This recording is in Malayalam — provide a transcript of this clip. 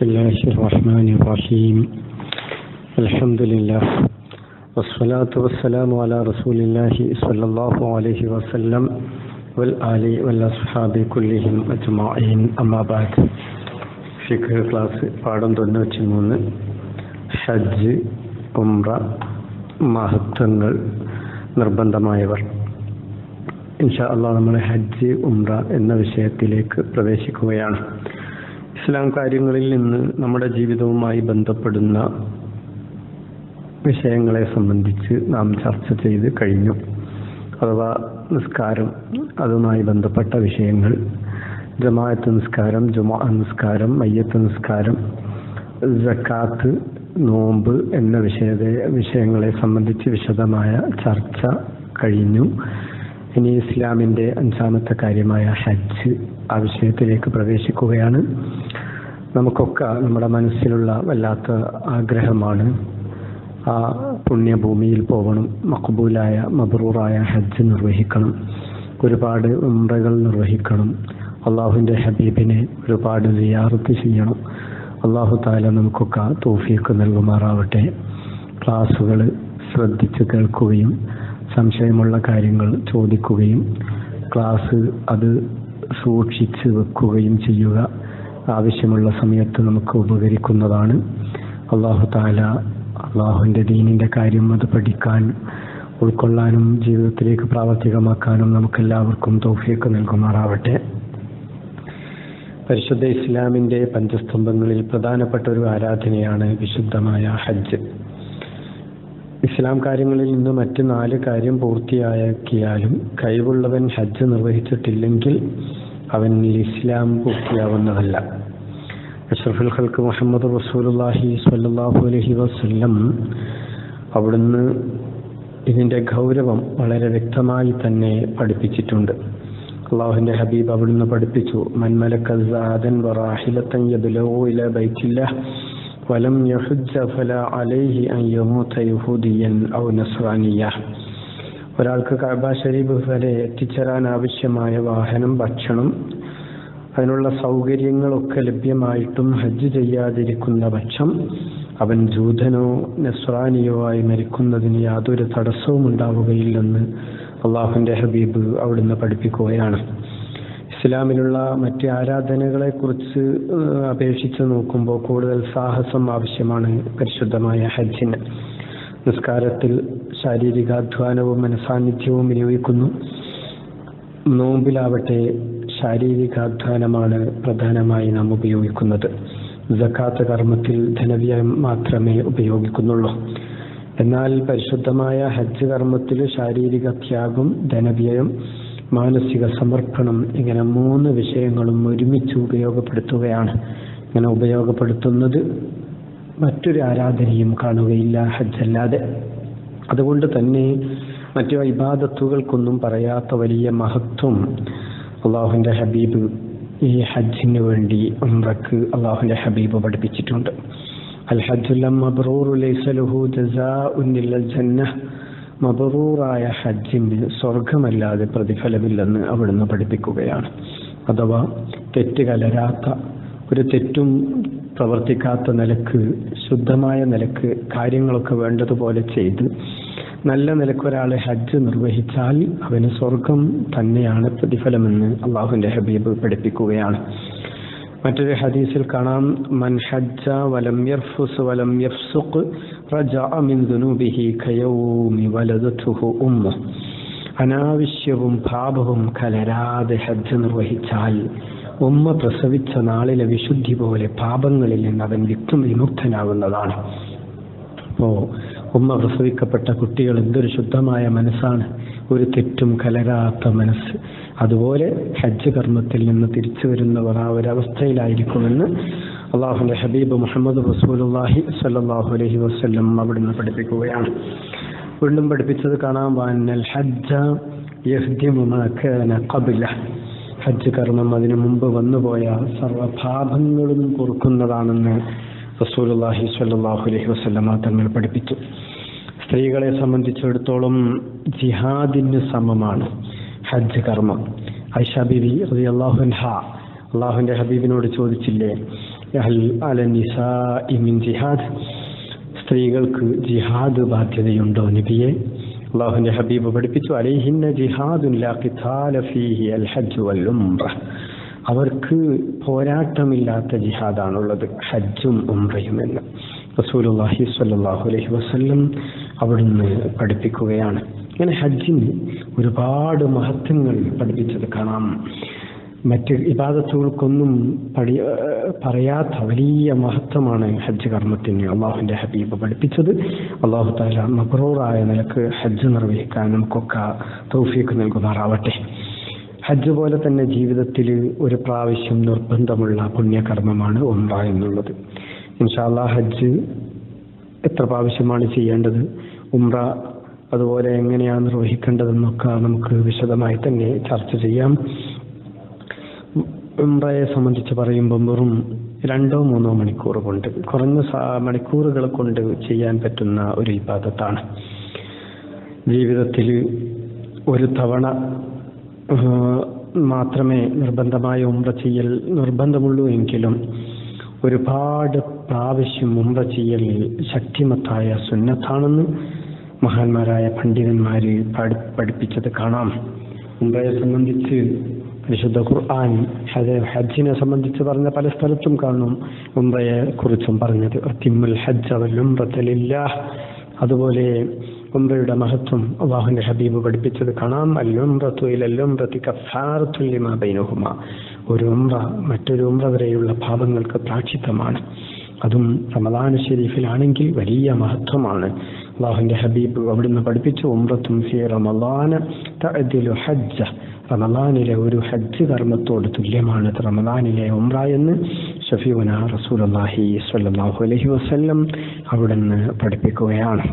بسم الله الرحمن الرحيم الحمد لله والصلاة والسلام على رسول الله صلى الله عليه وسلم والآل والأصحاب كلهم أجمعين أما بعد ഫിഖ് ക്ലാസ് പാഠം തൊണ്ണൂറ്റി മൂന്ന് ഹജ്ജ് ഉംറ മഹത്വങ്ങൾ നിർബന്ധമായവർ ഇൻഷാ അള്ളാഹ് നമ്മൾ ഹജ്ജ് ഉംറ എന്ന വിഷയത്തിലേക്ക് പ്രവേശിക്കുകയാണ് ഇസ്ലാം കാര്യങ്ങളിൽ നിന്ന് നമ്മുടെ ജീവിതവുമായി ബന്ധപ്പെടുന്ന വിഷയങ്ങളെ സംബന്ധിച്ച് നാം ചർച്ച ചെയ്ത് കഴിഞ്ഞു. അഥവാ നിസ്കാരം അതുമായി ബന്ധപ്പെട്ട വിഷയങ്ങൾ. ജമാഅത്ത് നിസ്കാരം ജുമാ നിസ്കാരം മയ്യത്ത് നിസ്കാരം ജക്കാത്ത് നോമ്പ് എന്ന വിഷയത്തെ വിഷയങ്ങളെ സംബന്ധിച്ച് വിശദമായ ചർച്ച കഴിഞ്ഞു. ഇനി ഇസ്ലാമിന്റെ അഞ്ചാമത്തെ കാര്യമായ ഹജ്ജ് ആ വിഷയത്തിലേക്ക് പ്രവേശിക്കുകയാണ്. നമുക്കൊക്കെ നമ്മുടെ മനസ്സിലുള്ള വല്ലാത്ത ആഗ്രഹമാണ് ആ പുണ്യഭൂമിയിൽ പോകണം മക്ബൂലായ മബ്രൂറായ ഹജ്ജ് നിർവഹിക്കണം ഒരുപാട് ഉംറകൾ നിർവഹിക്കണം അള്ളാഹുവിന്റെ ഹബീബിനെ ഒരുപാട് സിയാറത്ത് ചെയ്യണം. അള്ളാഹു താല നമുക്കൊക്കെ തോഫിയൊക്കെ നൽകുമാറാവട്ടെ. ക്ലാസ്സുകൾ ശ്രദ്ധിച്ച് കേൾക്കുകയും സംശയമുള്ള കാര്യങ്ങൾ ചോദിക്കുകയും ക്ലാസ് അത് സൂക്ഷിച്ച് വെക്കുകയും ചെയ്യുക. ആവശ്യമുള്ള സമയത്ത് നമുക്ക് ഉപകരിക്കുന്നതാണ്. അള്ളാഹു താല അള്ളാഹുവിന്റെ ദീനിന്റെ കാര്യം അത് പഠിക്കാൻ ഉൾക്കൊള്ളാനും ജീവിതത്തിലേക്ക് പ്രാവർത്തികമാക്കാനും നമുക്കെല്ലാവർക്കും തോഫിയൊക്കെ നൽകുമാറാവട്ടെ. പരിശുദ്ധ ഇസ്ലാമിന്റെ പഞ്ചസ്തംഭങ്ങളിൽ പ്രധാനപ്പെട്ട ഒരു ആരാധനയാണ് വിശുദ്ധമായ ഹജ്ജ്. ഇസ്ലാം കാര്യങ്ങളിൽ നിന്ന് മറ്റ് നാല് കാര്യം പൂർത്തിയാക്കിയാലും കഴിവുള്ളവൻ ഹജ്ജ് നിർവഹിച്ചിട്ടില്ലെങ്കിൽ അവൻ ഇസ്ലാം പൂർത്തിയാവുന്നതല്ല. അഷ്റഫുൽ ഖൽക്ക് മുഹമ്മദ് റസൂലുള്ളാഹി സ്വല്ലല്ലാഹു അലഹി വസ്ല്ലം അവിടുന്ന് ഇതിന്റെ ഗൗരവം വളരെ വ്യക്തമായി തന്നെ പഠിപ്പിച്ചിട്ടുണ്ട്. അള്ളാഹുവിന്റെ ഹബീബ് അവിടുന്ന് പഠിപ്പിച്ചു മൻമലക്കൻ ഇല അൻ യഹൂദിയൻ ഔ ഒരാൾക്ക് കഅബ ഷരീഫ് വരെ എത്തിച്ചേരാൻ ആവശ്യമായ വാഹനം ഭക്ഷണം അതിനുള്ള സൗകര്യങ്ങളൊക്കെ ലഭ്യമായിട്ടും ഹജ്ജ് ചെയ്യാതിരിക്കുന്ന പക്ഷം അവൻ ജൂതനോ നസ്രാനിയോ ആയി മരിക്കുന്നതിന് യാതൊരു തടസ്സവും ഉണ്ടാവുകയില്ലെന്ന് അള്ളാഹുവിന്റെ ഹബീബ് അവിടുന്ന് പഠിപ്പിക്കുകയാണ്. ഇസ്ലാമിലുള്ള മറ്റ് ആരാധനകളെ കുറിച്ച് അപേക്ഷിച്ച് നോക്കുമ്പോൾ കൂടുതൽ സാഹസം ആവശ്യമാണ് പരിശുദ്ധമായ ഹജ്ജിന്. നിസ്കാരത്തിൽ ശാരീരികാധ്വാനവും മനസാന്നിധ്യവും വിനിയോഗിക്കുന്നു. നോമ്പിലാവട്ടെ ശാരീരികാധ്വാനമാണ് പ്രധാനമായി നാം ഉപയോഗിക്കുന്നത്. ജക്കാത്ത് കർമ്മത്തിൽ ധനവ്യയം മാത്രമേ ഉപയോഗിക്കുന്നുള്ളൂ. എന്നാൽ പരിശുദ്ധമായ ഹജ്ജ് കർമ്മത്തിൽ ശാരീരിക ത്യാഗം ധനവ്യയം മാനസിക സമർപ്പണം ഇങ്ങനെ മൂന്ന് വിഷയങ്ങളും ഒരുമിച്ച് ഉപയോഗപ്പെടുത്തുകയാണ്. ഇങ്ങനെ ഉപയോഗപ്പെടുത്തുന്നത് മറ്റൊരു ആരാധനയും കാണുകയില്ല ഹജ്ജല്ലാതെ. അതുകൊണ്ട് തന്നെ മറ്റു ഇബാദത്തുകൾക്കൊന്നും പറയാത്ത വലിയ മഹത്വം അള്ളാഹുവിന്റെ ഹബീബ് ഈ ഹജ്ജിന് വേണ്ടി ഉംറക്ക് അള്ളാഹുവിന്റെ ഹബീബ് പഠിപ്പിച്ചിട്ടുണ്ട്. അൽ ഹജ്ജുലം ജന്ന. മബറൂറായ ഹജ്ജിന് സ്വർഗമല്ലാതെ പ്രതിഫലമില്ലെന്ന് അവിടുന്ന് പഠിപ്പിക്കുകയാണ്. അഥവാ തെറ്റ് കലരാത്ത ഒരു തെറ്റും പ്രവർത്തിക്കാത്ത നിലയ്ക്ക് ശുദ്ധമായ നിലയ്ക്ക് കാര്യങ്ങളൊക്കെ വേണ്ടതുപോലെ ചെയ്ത് നല്ല നിലയ്ക്ക് ഒരാളെ ഹജ്ജ് നിർവഹിച്ചാൽ അവന് സ്വർഗം തന്നെയാണ് പ്രതിഫലമെന്ന് അള്ളാഹുന്റെ ഹബീബ് പഠിപ്പിക്കുകയാണ്. മറ്റൊരു ഹദീസിൽ കാണാം മൻ ഹജ്ജ വലം യർഫുസ് വലം യഫ്സുഖ് റജഅ മിൻ ദുനൂബിഹി കയൗമി വലദതുഹു ഉമ്മ അനാവശ്യവും പാപവും കലരാതെ ഹജ്ജ് നിർവഹിച്ചാൽ ഉമ്മ പ്രസവിച്ച നാളിലെ വിശുദ്ധി പോലെ പാപങ്ങളിൽ നിന്ന് അവൻ വിക്തം വിമുക്തനാകുന്നതാണ്. അപ്പോ ഉമ്മ പ്രസവിക്കപ്പെട്ട കുട്ടികൾ എന്തൊരു ശുദ്ധമായ മനസ്സാണ്. ഒരു തെറ്റും കലരാത്ത മനസ്സ്. അതുപോലെ ഹജ്ജ് കർമ്മത്തിൽ നിന്ന് തിരിച്ചു വരുന്നവർ ആ ഒരവസ്ഥയിലായിരിക്കുമെന്ന് അള്ളാഹുന്റെ ഹബീബ് മുഹമ്മദ് റസൂലുല്ലാഹി സല്ലാഹു അലഹി വസ്ല്ലം അവിടുന്ന് പഠിപ്പിക്കുകയാണ്. വീണ്ടും പഠിപ്പിച്ചത് കാണാൻ വാനൽ ഹജ്ജ ഖബില. ഹജ്ജ് കർമ്മം അതിനു മുമ്പ് വന്നുപോയ സർവഭാവങ്ങളും പൊറുക്കുന്നതാണെന്ന് റസൂലുല്ലാഹി സ്വല്ലല്ലാഹു അലൈഹി വസല്ലമ തങ്ങൾ പഠിപ്പിച്ചു. സ്ത്രീകളെ സംബന്ധിച്ചിടത്തോളം ജിഹാദിന് സമമാണ് ഹജ്ജ് കർമ്മം. ഐഷ ബിബി റളിയല്ലാഹു അൻഹ അള്ളാഹുവിന്റെ ഹബീബിനോട് ചോദിച്ചില്ലേ ജിഹാദ്? സ്ത്രീകൾക്ക് ജിഹാദ് ബാധ്യതയുണ്ടോ നബിയെ? അള്ളാഹുവിന്റെ ഹബീബ് പഠിപ്പിച്ചു വൽ ഉംറ. അവർക്ക് പോരാട്ടമില്ലാത്ത ജിഹാദാണുള്ളത് ഹജ്ജും ഉംറയും എന്ന് റസൂലുള്ളാഹി സ്വല്ലല്ലാഹു അലൈഹി വസല്ലം അവിടുന്ന് പഠിപ്പിക്കുകയാണ്. ഇങ്ങനെ ഹജ്ജിന് ഒരുപാട് മഹത്വങ്ങൾ പഠിപ്പിച്ചത് കാണാം. മറ്റ് ഇബാദത്തുകൾക്കൊന്നും പഠി പറയാത്ത വലിയ മഹത്വമാണ് ഹജ്ജ് കർമ്മത്തിന് അള്ളാഹുവിന്റെ ഹബീബ് പഠിപ്പിച്ചത്. അള്ളാഹു താല മബ്രൂറായ നിലയ്ക്ക് ഹജ്ജ് നിർവഹിക്കാൻ നമുക്കൊക്കെ തൗഫീക്ക് നൽകുമാറാവട്ടെ. ഹജ്ജ് പോലെ തന്നെ ജീവിതത്തിൽ ഒരു പ്രാവശ്യം നിർബന്ധമുള്ള പുണ്യകർമ്മമാണ് ഉംറ എന്നുള്ളത്. ഇൻഷാല്ലാ ഹജ്ജ് എത്ര പ്രാവശ്യമാണ് ചെയ്യേണ്ടത്? ഉംറ അതുപോലെ എങ്ങനെയാണ് നിർവഹിക്കേണ്ടതെന്നൊക്കെ നമുക്ക് വിശദമായി തന്നെ ചർച്ച ചെയ്യാം. ഉംറയെ സംബന്ധിച്ച് പറയുമ്പോൾ വെറും രണ്ടോ മൂന്നോ മണിക്കൂർ കൊണ്ട് കുറഞ്ഞ മണിക്കൂറുകൾ കൊണ്ട് ചെയ്യാൻ പറ്റുന്ന ഒരു വിഭാഗത്താണ് ജീവിതത്തിൽ ഒരു തവണ മാത്രമേ നിർബന്ധമായ ഉംറ ചെയ്യൽ നിർബന്ധമുള്ളൂ എങ്കിലും ഒരുപാട് പ്രാവശ്യം ഉംറ ചെയ്യൽ ശക്തിമത്തായ സുന്നത്താണെന്ന് മഹാന്മാരായ പണ്ഡിതന്മാർ പഠിപ്പിച്ചത് കാണാം. ഉംറയെ സംബന്ധിച്ച് പരിശുദ്ധ ഖുർആൻ ഹജ്ജിനെ സംബന്ധിച്ച് പറഞ്ഞ പല സ്ഥലത്തും കാണും. ഉംറയെ കുറിച്ചും പറഞ്ഞത് തിമ്മുൽ ഹജ്ജ് അവല്ലുംറത്തലില്ല അതുപോലെ ഉംറയുടെ മഹത്വം അള്ളാഹുന്റെ ഹബീബ് പഠിപ്പിച്ചത് കാണാം. അല്ലുംറത്തു ഇലല്ലുംറത്തി കഫാറത്തുല്യമാ ബൈനഹുമ. ഒരു ഉംറ മറ്റൊരു ഉംറ വരെയുള്ള പാപങ്ങൾക്ക് പ്രാക്ഷിത്തമാണ് അതും റമദാൻ ഷെരീഫിലാണെങ്കിൽ വലിയ മഹത്വമാണ്. അള്ളാഹുന്റെ ഹബീബ് അവിടുന്ന് പഠിപ്പിച്ചു ഉംറത്തും ഹജ്ജ. റമദാനിലെ ഒരു ഹജ്ജ് കർമ്മത്തോട് തുല്യമാണ് റമദാനിലെ ഉംറ എന്ന് ഷഫീഉന റസൂലുള്ളാഹി സ്വല്ലല്ലാഹു അലൈഹി വസല്ലം അവിടുന്ന് പഠിപ്പിക്കുകയാണ്.